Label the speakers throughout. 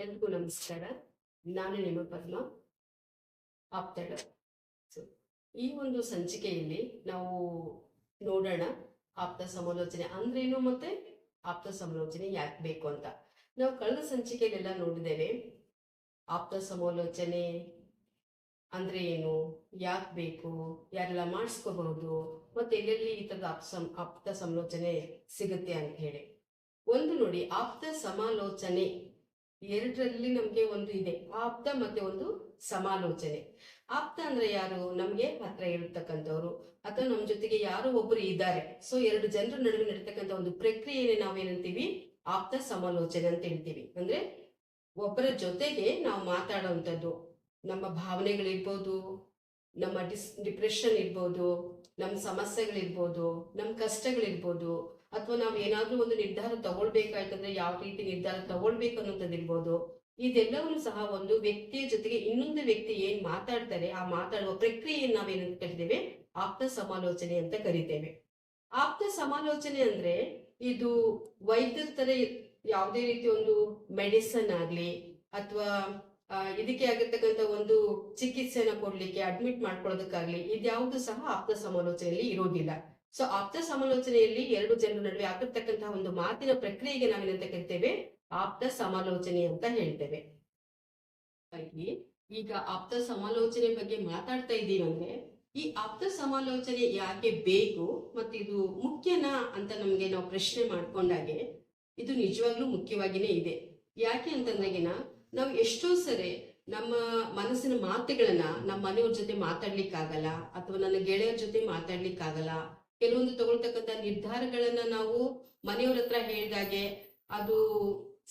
Speaker 1: ಎಲ್ರಿಗೂ ನಮಸ್ಕಾರ. ನಾನು ನಿಮ್ಮ ಪದ್ಮ. ಆಪ್ತಳ. ಸೊ, ಈ ಒಂದು ಸಂಚಿಕೆಯಲ್ಲಿ ನಾವು ನೋಡೋಣ ಆಪ್ತ ಸಮಾಲೋಚನೆ ಅಂದ್ರೇನು ಮತ್ತೆ? ಆಪ್ತ ಸಮಾಲೋಚನೆ ಯಾಕೆ ಬೇಕು ಅಂತ. ನಾವು ಕಳೆದ ಸಂಚಿಕೆಯಲ್ಲೆಲ್ಲ ನೋಡಿದ್ದೇವೆ. ಆಪ್ತ ಸಮಾಲೋಚನೆ ಅಂದ್ರೆ ಏನು? ಯಾಕೆ ಬೇಕು? ಯಾರೆಲ್ಲ ಮಾಡಿಸ್ಕೋಬಹುದು? ಮತ್ತೆ ಎಲ್ಲೆಲ್ಲಿ ಈ ತರದ ಆಪ್ತ ಆಪ್ತ ಸಮಾಲೋಚನೆ ಸಿಗುತ್ತೆ ಅಂತ ಹೇಳಿ. ಒಂದು ನೋಡಿ ಆಪ್ತ ಸಮಾಲೋಚನೆ ಎರಡರಲ್ಲಿ ನಮ್ಗೆ ಒಂದು ಇದೆ, ಆಪ್ತ ಮತ್ತೆ ಒಂದು ಸಮಾಲೋಚನೆ. ಆಪ್ತ ಅಂದ್ರೆ ಯಾರು? ನಮ್ಗೆ ಹತ್ರ ಇರತಕ್ಕಂಥವ್ರು, ಅಥವಾ ನಮ್ಮ ಜೊತೆಗೆ ಯಾರೋ ಒಬ್ರು ಇದ್ದಾರೆ. ಸೊ ಎರಡು ಜನರ ನಡುವೆ ನಡೀತಕ್ಕಂಥ ಒಂದು ಪ್ರಕ್ರಿಯೆನೇ ನಾವೇನಂತೀವಿ? ಆಪ್ತ ಸಮಾಲೋಚನೆ ಅಂತ ಹೇಳ್ತೀವಿ. ಅಂದ್ರೆ ಒಬ್ಬರ ಜೊತೆಗೆ ನಾವು ಮಾತಾಡುವಂಥದ್ದು ನಮ್ಮ ಭಾವನೆಗಳಿರ್ಬೋದು, ನಮ್ಮ ಡಿಸ್, ಡಿಪ್ರೆಷನ್ ಇರ್ಬೋದು ನಮ್ಮ ಸಮಸ್ಯೆಗಳಿರ್ಬೋದು ನಮ್ಮ ಕಷ್ಟಗಳಿರ್ಬೋದು, ಅಥವಾ ನಾವು ಏನಾದರೂ ಒಂದು ನಿರ್ಧಾರ ತಗೊಳ್ಬೇಕಾಯ್ತಂದ್ರೆ ಯಾವ ರೀತಿ ನಿರ್ಧಾರ ತಗೊಳ್ಬೇಕು ಅನ್ನೋಂಥದ್ದು ಇರ್ಬೋದು ಇದೆಲ್ಲವನ್ನು ಸಹ ಒಂದು ವ್ಯಕ್ತಿಯ ಜೊತೆಗೆ ಇನ್ನೊಂದು ವ್ಯಕ್ತಿ ಏನ್ ಮಾತಾಡ್ತಾರೆ, ಆ ಮಾತಾಡುವ ಪ್ರಕ್ರಿಯೆಯನ್ನು ನಾವೇನಂತ ಕರಿತೇವೆ? ಆಪ್ತ ಸಮಾಲೋಚನೆ ಅಂತ ಕರಿತೇವೆ. ಆಪ್ತ ಸಮಾಲೋಚನೆ ಅಂದ್ರೆ ಇದು ವೈದ್ಯರ ತರ ಯಾವುದೇ ರೀತಿ ಒಂದು ಮೆಡಿಸನ್ ಆಗ್ಲಿ, ಅಥವಾ ಇದಕ್ಕೆ ಆಗಿರ್ತಕ್ಕಂಥ ಒಂದು ಚಿಕಿತ್ಸೆನ ಕೊಡ್ಲಿಕ್ಕೆ ಅಡ್ಮಿಟ್ ಮಾಡ್ಕೊಳ್ಳೋದಕ್ಕಾಗ್ಲಿ ಇದ್ಯಾವುದು ಸಹ ಆಪ್ತ ಸಮಾಲೋಚನೆಯಲ್ಲಿ ಇರೋದಿಲ್ಲ. ಸೊ ಆಪ್ತ ಸಮಾಲೋಚನೆಯಲ್ಲಿ ಎರಡು ಜನರ ನಡುವೆ ಆಗಿರ್ತಕ್ಕಂತಹ ಒಂದು ಮಾತಿನ ಪ್ರಕ್ರಿಯೆಗೆ ನಾವೇನಂತ ಕರಿತೇವೆ? ಆಪ್ತ ಸಮಾಲೋಚನೆ ಅಂತ ಹೇಳ್ತೇವೆ. ಈಗ ಆಪ್ತ ಸಮಾಲೋಚನೆ ಬಗ್ಗೆ ಮಾತಾಡ್ತಾ ಇದ್ದೀವಿ ಅಂದ್ರೆ, ಈ ಆಪ್ತ ಸಮಾಲೋಚನೆ ಯಾಕೆ ಬೇಕು ಮತ್ತೆ ಇದು ಮುಖ್ಯನಾ ಅಂತ ನಮ್ಗೆ ನಾವು ಪ್ರಶ್ನೆ ಮಾಡ್ಕೊಂಡಾಗೆ, ಇದು ನಿಜವಾಗ್ಲೂ ಮುಖ್ಯವಾಗಿನೇ ಇದೆ. ಯಾಕೆ ಅಂತಂದ್ರೆಗಿನ ನಾವು ಎಷ್ಟೋ ಸರಿ ನಮ್ಮ ಮನಸ್ಸಿನ ಮಾತುಗಳನ್ನ ನಮ್ಮ ಮನೆಯವ್ರ ಜೊತೆ ಮಾತಾಡ್ಲಿಕ್ಕಾಗಲ್ಲ ಅಥವಾ ನನ್ನ ಗೆಳೆಯರ ಜೊತೆ ಮಾತಾಡ್ಲಿಕ್ಕಾಗಲ್ಲ. ಕೆಲವೊಂದು ತಗೊಳ್ತಕ್ಕಂಥ ನಿರ್ಧಾರಗಳನ್ನ ನಾವು ಮನೆಯವ್ರ ಹತ್ರ ಹೇಳಿದಾಗೆ ಅದು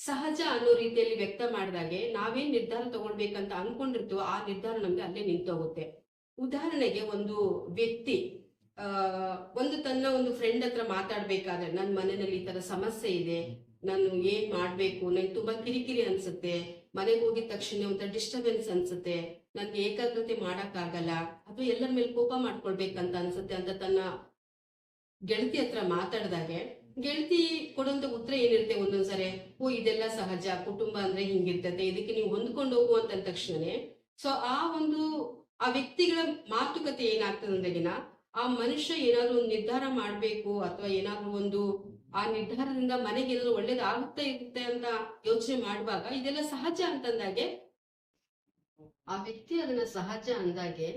Speaker 1: ಸಹಜ ಅನ್ನೋ ರೀತಿಯಲ್ಲಿ ವ್ಯಕ್ತ ಮಾಡಿದಾಗೆ ನಾವೇನ್ ನಿರ್ಧಾರ ತಗೊಳ್ಬೇಕಂತ ಅನ್ಕೊಂಡಿರ್ತೀವೋ ಆ ನಿರ್ಧಾರ ನಮ್ಗೆ ಅಲ್ಲೇ ನಿಂತೋಗುತ್ತೆ. ಉದಾಹರಣೆಗೆ ಒಂದು ವ್ಯಕ್ತಿ ಒಂದು ತನ್ನ ಒಂದು ಫ್ರೆಂಡ್ ಹತ್ರ ಮಾತಾಡ್ಬೇಕಾದ್ರೆ ನನ್ನ ಮನೆಯಲ್ಲಿ ಈ ತರ ಸಮಸ್ಯೆ ಇದೆ ನಾನು ಏನ್ ಮಾಡ್ಬೇಕು? ನಂಗೆ ತುಂಬಾ ಕಿರಿಕಿರಿ ಅನ್ಸುತ್ತೆ. ಮನೆಗೆ ಹೋಗಿದ ತಕ್ಷಣ ಒಂಥರ ಡಿಸ್ಟರ್ಬೆನ್ಸ್ ಅನ್ಸುತ್ತೆ. ನನ್ಗೆ ಏಕಾಗ್ರತೆ ಮಾಡಕ್ಕಾಗಲ್ಲ. ಅಥವಾ ಎಲ್ಲರ ಮೇಲೆ ಕೋಪ ಮಾಡ್ಕೊಳ್ಬೇಕಂತ ಅನ್ಸುತ್ತೆ ಅಂತ ತನ್ನ ಗೆಳತಿ ಹತ್ರ ಮಾತಾಡ್ದಾಗೆ. ಗೆಳತಿ ಕೊಡುವಂತ ಉತ್ತರ ಏನಿರುತ್ತೆ ಒಂದೊಂದ್ಸರಿ? ಓ, ಇದೆಲ್ಲ ಸಹಜ. ಕುಟುಂಬ ಅಂದ್ರೆ ಹಿಂಗಿರ್ತದೆ ಇದಕ್ಕೆ ನೀವು ಹೊಂದ್ಕೊಂಡು ಹೋಗುವಂತ ತಕ್ಷಣನೇ. ಸೊ ಆ ಒಂದು, ಆ ವ್ಯಕ್ತಿಗಳ ಮಾತುಕತೆ ಏನಾಗ್ತದೆ ಅಂದ್ರೆಗಿನ ಆ ಮನುಷ್ಯ ಏನಾದ್ರು ನಿರ್ಧಾರ ಮಾಡ್ಬೇಕು ಅಥವಾ ಏನಾದ್ರು ಒಂದು ಆ ನಿರ್ಧಾರದಿಂದ ಮನೆಗೆ ಏನಾದ್ರು ಒಳ್ಳೇದಾಗುತ್ತಾ, ಇರುತ್ತೆ ಅಂತ ಯೋಚನೆ ಮಾಡುವಾಗ ಇದೆಲ್ಲ ಸಹಜ ಅಂತಂದಾಗೆ? ಆ ವ್ಯಕ್ತಿ ಅದನ್ನ ಸಹಜ ಅಂದಾಗೆ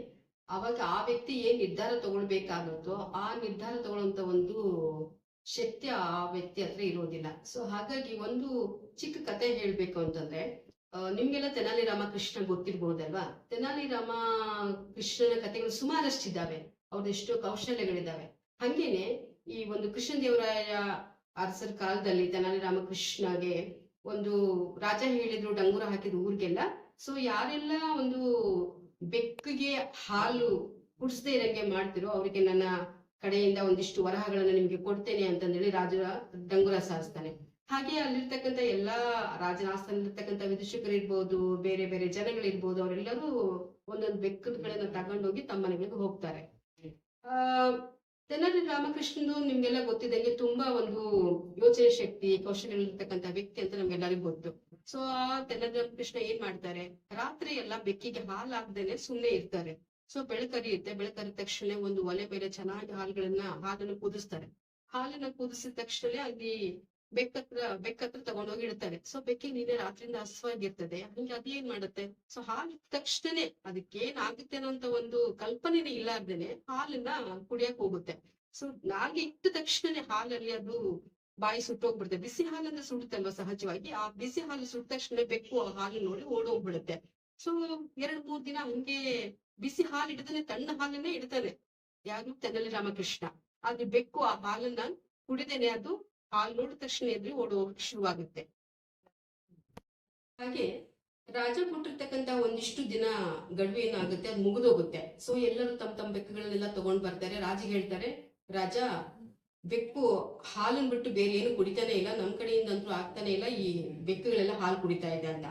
Speaker 1: ಅವಾಗ ಆ ವ್ಯಕ್ತಿ ಏನ್ ನಿರ್ಧಾರ ತಗೊಳ್ಬೇಕಾಗುತ್ತೋ ಆ ನಿರ್ಧಾರ ತಗೊಳ್ಳುವಂತ ಒಂದು ಶಕ್ತಿ ಆ ವ್ಯಕ್ತಿ ಹತ್ರ ಇರೋದಿಲ್ಲ. ಸೊ ಹಾಗಾಗಿ ಒಂದು ಚಿಕ್ಕ ಕತೆ ಹೇಳ್ಬೇಕು ಅಂತಂದ್ರೆ ನಿಮ್ಗೆಲ್ಲ ತೆನಾಲಿ ರಾಮಕೃಷ್ಣ ಗೊತ್ತಿರ್ಬೋದಲ್ವಾ? ತೆನಾಲಿ ರಾಮ ಕೃಷ್ಣನ ಕಥೆಗಳು ಸುಮಾರಷ್ಟಿದ್ದಾವೆ. ಅವ್ರದ್ದು ಎಷ್ಟೋ ಕೌಶಲ್ಯಗಳಿದ್ದಾವೆ. ಹಂಗೇನೆ ಈ ಒಂದು ಕೃಷ್ಣ ದೇವರಾಯ ಅರಸರ ಕಾಲದಲ್ಲಿ ತೆನಾಲಿ ರಾಮಕೃಷ್ಣಗೆ ಒಂದು ರಾಜ ಹೇಳಿದ್ರು, ಡಂಗೂರ ಹಾಕಿದ ಊರಿಗೆಲ್ಲ. ಸೊ ಯಾರೆಲ್ಲ ಒಂದು ಬೆಕ್ಕಿಗೆ ಹಾಲು ಕುಡಿಸದೇ ಇರಂಗೆ ಮಾಡ್ತಿರೋ ಅವರಿಗೆ ನನ್ನ ಕಡೆಯಿಂದ ಒಂದಿಷ್ಟು ವರಹಗಳನ್ನ ನಿಮ್ಗೆ ಕೊಡ್ತೇನೆ ಅಂತಂದೇಳಿ ರಾಜ ಡಂಗುರ ಸಾರಿಸ್ತಾನೆ. ಹಾಗೆ ಅಲ್ಲಿರ್ತಕ್ಕಂಥ ಎಲ್ಲಾ ರಾಜನ ಆಸ್ಥಾನದಲ್ಲಿರ್ತಕ್ಕಂಥ ವಿದೂಷಕರು ಇರ್ಬೋದು ಬೇರೆ ಬೇರೆ ಜನಗಳಿರ್ಬೋದು, ಅವರೆಲ್ಲರೂ ಒಂದೊಂದು ಬೆಕ್ಕುಗಳನ್ನ ತಗೊಂಡೋಗಿ ತಮ್ಮ ಮನೆಗಳಿಗೆ ಹೋಗ್ತಾರೆ. ತೆನಾಲಿ ರಾಮಕೃಷ್ಣನು ನಿಮ್ಗೆಲ್ಲ ಗೊತ್ತಿದ್ದಂಗೆ ತುಂಬಾ ಒಂದು ಯೋಚನೆ ಶಕ್ತಿ ಕೌಶಲ್ಯ ಇರ್ತಕ್ಕಂಥ ವ್ಯಕ್ತಿ ಅಂತ ನಮ್ಗೆಲ್ಲರಿಗೂ ಗೊತ್ತು. ಸೊ ಆ ತೆನಾಲಿ ರಾಮಕೃಷ್ಣ ಏನ್ ಮಾಡ್ತಾರೆ? ರಾತ್ರಿ ಎಲ್ಲ ಬೆಕ್ಕಿಗೆ ಹಾಲು ಹಾಕ್ದೇನೆ ಸುಮ್ನೆ ಇರ್ತಾರೆ. ಸೊ ಬೆಳಕರಿಯುತ್ತೆ ಬೆಳಕರಿದ ತಕ್ಷಣ ಒಂದು ಒಲೆ ಮೇಲೆ ಚೆನ್ನಾಗಿ ಹಾಲುಗಳನ್ನ, ಹಾಲನ್ನು ಕುದಿಸ್ತಾರೆ. ಹಾಲನ್ನ ಕುದಿಸಿದ ತಕ್ಷಣ ಅಲ್ಲಿ ಬೆಕ್ಕತ್ರ ಬೆಕ್ಕತ್ರ ತಗೊಂಡೋಗಿ ಇಡ್ತಾರೆ ಸೊ ಬೆಕ್ಕಿಗೆ ನಿನ್ನೆ ರಾತ್ರಿಯಿಂದ ಹಸುವಾಗಿರ್ತದೆ ಹಂಗೆ ಅದೇನ್ ಮಾಡುತ್ತೆ? ಸೊ ಹಾಲು ತಕ್ಷಣನೇ ಅದಕ್ಕೆ ಏನ್ ಆಗುತ್ತೆ ಅನ್ನೋಂತ ಒಂದು ಕಲ್ಪನೆನೇ ಇಲ್ಲಾರ್ದೇನೆ ಹಾಲನ್ನ ಕುಡಿಯಕ್ ಹೋಗುತ್ತೆ. ಸೊ ನಾಲ್ಗೆ ಇಟ್ಟ ತಕ್ಷಣನೇ ಹಾಲಲ್ಲಿ ಅದು ಬಾಯಿ ಸುಟ್ಟೋಗ್ಬಿಡುತ್ತೆ. ಬಿಸಿ ಹಾಲನ್ನ ಸುಡುತ್ತಲ್ವಾ ಸಹಜವಾಗಿ? ಆ ಬಿಸಿ ಹಾಲು ಸುಟ್ಟ ತಕ್ಷಣ ಬೆಕ್ಕು ಆ ಹಾಲು ನೋಡಿ ಓಡೋಗ್ಬಿಡುತ್ತೆ. ಸೊ ಎರಡ್, ಮೂರ್ ದಿನ ಹಂಗೆ ಬಿಸಿ ಹಾಲು ಇಡ್ತಾನೆ ತಣ್ಣ ಹಾಲನ್ನೇ ಇಡ್ತಾನೆ ಯಾರು? ತೆನಲಿ ರಾಮಕೃಷ್ಣ. ಆದ್ರೆ ಬೆಕ್ಕು ಆ ಹಾಲನ್ನ ಕುಡಿದೇನೆ ಅದು ಹಾಲು ನೋಡಿದ ತಕ್ಷಣ ಎದ್ರಿ ಓಡೋಗಕ್ಕೆ ಶುರುವಾಗುತ್ತೆ. ಹಾಗೆ ರಾಜ ಕೊಟ್ಟಿರ್ತಕ್ಕಂತ ಒಂದಿಷ್ಟು ದಿನ ಗಡುವು ಏನಾಗುತ್ತೆ, ಅದು ಮುಗಿದೋಗುತ್ತೆ. ಸೊ ಎಲ್ಲರೂ ತಮ್ಮ ತಮ್ಮ ಬೆಕ್ಕುಗಳನ್ನೆಲ್ಲ ತಗೊಂಡ್ ಬರ್ತಾರೆ. ರಾಜ ಹೇಳ್ತಾರೆ, ರಾಜ, ಬೆಕ್ಕು ಹಾಲನ್ ಬಿಟ್ಟು ಬೇರೆ ಏನು ಕುಡಿತಾನೆ ಇಲ್ಲ. ನಮ್ ಕಡೆಯಿಂದ ಅಂತೂ ಆಗ್ತಾನೆ ಇಲ್ಲ. ಈ ಬೆಕ್ಕುಗಳೆಲ್ಲ ಹಾಲು ಕುಡಿತಾ ಇದೆ ಅಂತ.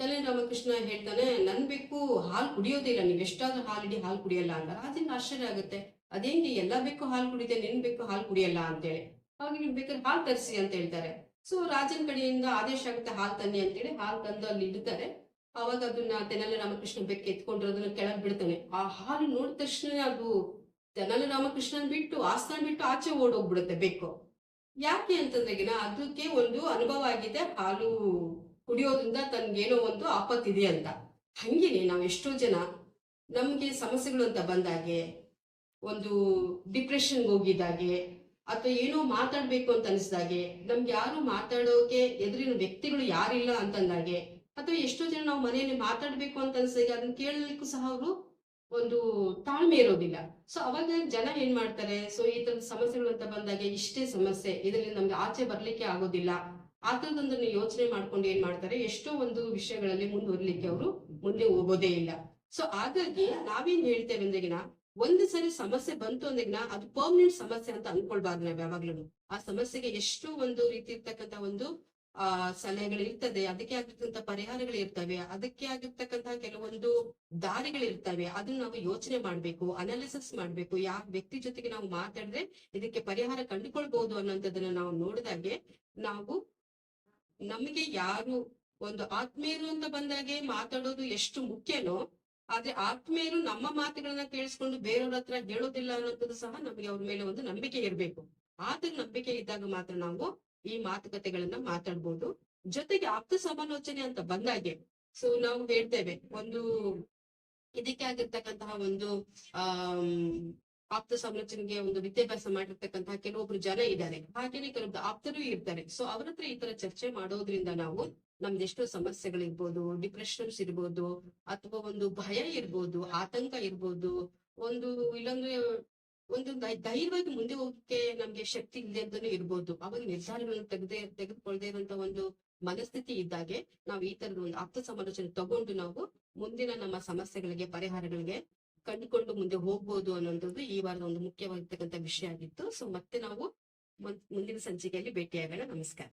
Speaker 1: ತಲೆ ರಾಮಕೃಷ್ಣ ಹೇಳ್ತಾನೆ, ನನ್ ಬೆಕ್ಕು ಹಾಲು ಕುಡಿಯೋದಿಲ್ಲ ನೀವ್ ಎಷ್ಟಾದ್ರೂ ಹಾಲು ಇಡಿ, ಹಾಲು ಕುಡಿಯಲ್ಲ. ಅಂತ. ರಾಜನ ಆಶ್ಚರ್ಯ ಆಗುತ್ತೆ ಅದೇಂಗೆ ಎಲ್ಲಾ ಬೆಕ್ಕು ಹಾಲು ಕುಡಿದೆ, ನಿನ್ ಬೆಕ್ಕು ಹಾಲು ಕುಡಿಯಲ್ಲ ಅಂತೇಳಿ. ಅವಾಗ ನೀವು ಬೇಕಾದ್ರೆ ಹಾಲು ತರಿಸಿ ಅಂತ ಹೇಳ್ತಾರೆ. ಸೊ ರಾಜನ ಕಡೆಯಿಂದ ಆದೇಶ ಆಗುತ್ತೆ ಹಾಲು ತನ್ನಿ ಅಂತೇಳಿ. ಹಾಲು ತಂದು ಅಲ್ಲಿ ಇಡ್ತಾರೆ. ಅವಾಗ ಅದನ್ನ ತೆನಲ ರಾಮಕೃಷ್ಣ ಬೆಕ್ಕ ಎತ್ಕೊಂಡಿರೋದನ್ನ ಕೆಳಗೆ ಬಿಡ್ತಾನೆ. ಆ ಹಾಲು ನೋಡಿದ ತಕ್ಷಣ ಅದು ತೆನಲ ರಾಮಕೃಷ್ಣನ್ ಬಿಟ್ಟು ಆಸ್ಥಾನ ಬಿಟ್ಟು ಆಚೆ ಓಡೋಗ್ಬಿಡುತ್ತೆ ಬೆಕ್ಕು. ಯಾಕೆ ಅಂತಂದ್ರೆ ಅದಕ್ಕೆ ಒಂದು ಅನುಭವ ಆಗಿದೆ. ಹಾಲು ಕುಡಿಯೋದ್ರಿಂದ ತನ್ಗೇನೋ ಒಂದು ಆಪತ್ತಿದೆ ಅಂತ. ಹಂಗೇನೆ ನಾವು ಎಷ್ಟೋ ಜನ ನಮ್ಗೆ ಸಮಸ್ಯೆಗಳು ಅಂತ ಬಂದಾಗೆ, ಒಂದು ಡಿಪ್ರೆಷನ್ಗೆ ಹೋಗಿದ್ದಾಗೆ ಅಥವಾ ಏನೋ ಮಾತಾಡ್ಬೇಕು ಅಂತ ಅನಿಸಿದಾಗೆ. ನಮ್ಗೆ ಯಾರು ಮಾತಾಡೋಕೆ ಎದುರಿನ ವ್ಯಕ್ತಿಗಳು ಯಾರಿಲ್ಲ ಅಂತಂದಾಗೆ. ಅಥವಾ ಎಷ್ಟೋ ಜನ ನಾವು ಮನೆಯಲ್ಲಿ ಮಾತಾಡ್ಬೇಕು ಅಂತ ಅನ್ಸಿದಾಗ, ಅದನ್ನ ಕೇಳಲಿಕ್ಕೂ ಸಹ ಅವರು ಒಂದು ತಾಳ್ಮೆ ಇರೋದಿಲ್ಲ. ಸೊ ಅವಾಗ ಜನ ಏನ್ ಮಾಡ್ತಾರೆ? ಸೊ ಈ ತರದ ಸಮಸ್ಯೆಗಳು ಅಂತ ಬಂದಾಗ ಇಷ್ಟೇ ಸಮಸ್ಯೆ. ಇದರಲ್ಲಿ ನಮ್ಗೆ ಆಚೆ ಬರ್ಲಿಕ್ಕೆ ಆಗೋದಿಲ್ಲ. ಆ ಥರದೊಂದನ್ನು ಯೋಚನೆ ಮಾಡ್ಕೊಂಡು ಏನ್ ಮಾಡ್ತಾರೆ? ಎಷ್ಟೋ ಒಂದು ವಿಷಯಗಳಲ್ಲಿ ಮುಂದುವರಿಲಿಕ್ಕೆ ಅವರು ಮುಂದೆ ಹೋಗೋದೇ ಇಲ್ಲ. ಸೊ ಹಾಗಾಗಿ ನಾವೇನ್ ಹೇಳ್ತೇವೆ ಅಂದ್ರೆಗಿನ ಒಂದು ಸರಿ ಸಮಸ್ಯೆ ಬಂತು ಅಂದ್ರೆ ಅದು ಪರ್ಮನೆಂಟ್ ಸಮಸ್ಯೆ ಅಂತ ಅನ್ಕೊಳ್ಬಾರ್ದು ನಾವ್ ಯಾವಾಗ್ಲೂ. ಆ ಸಮಸ್ಯೆಗೆ ಎಷ್ಟು ಒಂದು ರೀತಿ ಇರ್ತಕ್ಕಂತ ಒಂದು, ಆ ಸಲಹೆಗಳು ಇರ್ತದೆ ಅದಕ್ಕೆ ಆಗಿರ್ತಕ್ಕಂಥ ಪರಿಹಾರಗಳು ಇರ್ತವೆ. ಅದಕ್ಕೆ ಆಗಿರ್ತಕ್ಕಂತಹ ಕೆಲವೊಂದು ದಾರಿಗಳು ಇರ್ತವೆ. ಅದನ್ನ ನಾವು ಯೋಚನೆ ಮಾಡ್ಬೇಕು ಅನಾಲಿಸಿಸ್ ಮಾಡ್ಬೇಕು. ಯಾವ ವ್ಯಕ್ತಿ ಜೊತೆಗೆ ನಾವು ಮಾತಾಡಿದ್ರೆ ಇದಕ್ಕೆ ಪರಿಹಾರ ಕಂಡುಕೊಳ್ಬಹುದು ಅನ್ನೋಂಥದ್ದನ್ನ ನಾವು ನೋಡಿದಾಗೆ ನಾವು ನಮಗೆ ಯಾರು ಒಂದು ಆತ್ಮೀಯರು ಅಂತ ಬಂದಾಗೆ ಮಾತಾಡೋದು ಎಷ್ಟು ಮುಖ್ಯನೋ ಆದ್ರೆ ಆತ್ಮೀಯರು ನಮ್ಮ ಮಾತುಗಳನ್ನ ಕೇಳಿಸ್ಕೊಂಡು ಬೇರೆಯವ್ರ ಹತ್ರ ಹೇಳೋದಿಲ್ಲ ಅನ್ನೋದು ಸಹ ನಮಗೆ ಅವ್ರ ಮೇಲೆ ಒಂದು ನಂಬಿಕೆ ಇರಬೇಕು. ಆತರ ನಂಬಿಕೆ ಇದ್ದಾಗ ಮಾತ್ರ ನಾವು ಈ ಮಾತುಕತೆಗಳನ್ನ ಮಾತಾಡ್ಬೋದು. ಜೊತೆಗೆ ಆಪ್ತ ಸಮಾಲೋಚನೆ ಅಂತ ಬಂದಾಗೆ ಸೊ ನಾವು ಹೇಳ್ತೇವೆ, ಒಂದು ಇದಕ್ಕೆ ಆಗಿರ್ತಕ್ಕಂತಹ ಒಂದು, ಆಮ್ ಆಪ್ತ ಸಮಾಲೋಚನೆಗೆ ಒಂದು ವಿದ್ಯಾಭ್ಯಾಸ ಮಾಡಿರ್ತಕ್ಕಂತಹ ಕೆಲವೊಬ್ರು ಜನ ಇದ್ದಾರೆ. ಹಾಗೇನೆ ಕೆಲವೊಬ್ರು ಆಪ್ತರು ಇರ್ತಾರೆ. ಸೊ ಅವರತ್ರ ಈ ತರ ಚರ್ಚೆ ಮಾಡೋದ್ರಿಂದ ನಾವು ನಮ್ದೆಷ್ಟೋ ಸಮಸ್ಯೆಗಳಿರ್ಬೋದು ಡಿಪ್ರೆಷನ್ಸ್ ಇರ್ಬೋದು, ಅಥವಾ ಒಂದು ಭಯ ಇರ್ಬೋದು, ಆತಂಕ ಇರ್ಬೋದು, ಒಂದು ಇಲ್ಲೊಂದು ಒಂದು ಧೈರ್ಯವಾಗಿ ಮುಂದೆ ಹೋಗಕ್ಕೆ ನಮ್ಗೆ ಶಕ್ತಿ ಇಲ್ಲದೆ ಅಂತಾನು ಇರ್ಬೋದು. ಅವಾಗ ನಿರ್ಧಾರಗಳನ್ನು ತೆಗೆದೇ ತೆಗೆದುಕೊಳ್ಳದೆ ಇರುವಂತ ಒಂದು ಮನಸ್ಥಿತಿ ಇದ್ದಾಗೆ ನಾವು ಈ ತರದ ಒಂದು ಆಪ್ತ ಸಮಾಲೋಚನೆ ತಗೊಂಡು ನಾವು ಮುಂದಿನ ನಮ್ಮ ಸಮಸ್ಯೆಗಳಿಗೆ, ಪರಿಹಾರಗಳಿಗೆ ಕಂಡುಕೊಂಡು ಮುಂದೆ ಹೋಗ್ಬೋದು ಅನ್ನೋಂಥದ್ದು ಈ ವಾರದ ಒಂದು ಮುಖ್ಯವಾಗಿರ್ತಕ್ಕಂಥ ವಿಷಯ ಆಗಿತ್ತು. ಸೊ ಮತ್ತೆ ನಾವು ಮುಂದಿನ ಸಂಚಿಕೆಯಲ್ಲಿ ಭೇಟಿಯಾಗೋಣ. ನಮಸ್ಕಾರ.